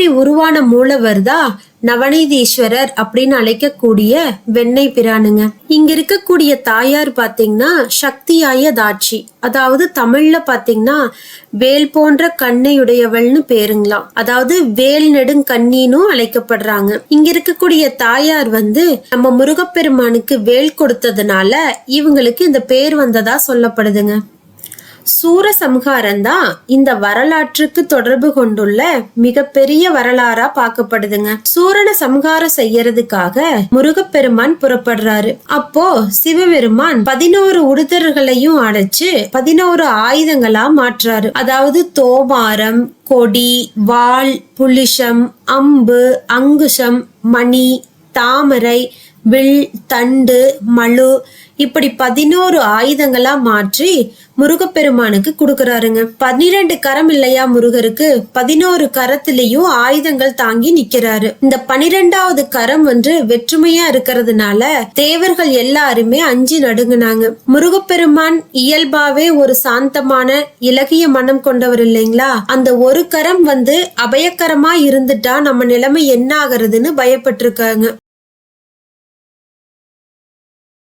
எப்படி உருவான மூலவர் தான் நவநீதீஸ்வரர் அப்படின்னு அழைக்கக்கூடிய வெண்ணெய் பிரானுங்க. இங்க இருக்கக்கூடிய தாயார் பாத்தீங்கன்னா சக்தியாய தாட்சி. அதாவது தமிழ்ல பாத்தீங்கன்னா வேல் போன்ற கண்ணையுடையவள்னு பேருங்களாம். அதாவது வேல் நெடுங்கண்ணினும் அழைக்கப்படுறாங்க. இங்க இருக்கக்கூடிய தாயார் வந்து நம்ம முருகப்பெருமானுக்கு வேல் கொடுத்ததுனால இவங்களுக்கு இந்த பேர் வந்ததா சொல்லப்படுதுங்க. சூரசம்ஹாரம் தான் இந்த வரலாற்றுக்கு தொடர்பு கொண்டுள்ள மிகப்பெரிய வரலாறா பார்க்கப்படுதுங்க. சூரனை சம்ஹாரம் செய்யறதுக்காக முருகப்பெருமான் புறப்படுறாரு. அப்போ சிவபெருமான் பதினோரு உடுதர்களையும் அடைச்சு பதினோரு ஆயுதங்களா மாற்றாரு. அதாவது தோமாரம் கொடி வாள் புலிஷம் அம்பு அங்குஷம் மணி தாமரை வில் தண்டு மழு இப்படி பதினோரு ஆயுதங்களா மாற்றி முருகப்பெருமானுக்கு கொடுக்கறாருங்க. பன்னிரெண்டு கரம் இல்லையா முருகருக்கு? பதினோரு கரத்திலையும் ஆயுதங்கள் தாங்கி நிக்கிறாரு இந்த பனிரெண்டாவது கரம் வந்து வெற்றுமையா இருக்கிறதுனால தேவர்கள் எல்லாருமே அஞ்சு நடுங்கினாங்க. முருகப்பெருமான் இயல்பாவே ஒரு சாந்தமான இலகிய மனம் கொண்டவர் இல்லைங்களா? அந்த ஒரு கரம் வந்து அபயக்கரமா இருந்துட்டா நம்ம நிலைமை என்ன ஆகுறதுன்னு பயப்பட்டிருக்காங்க.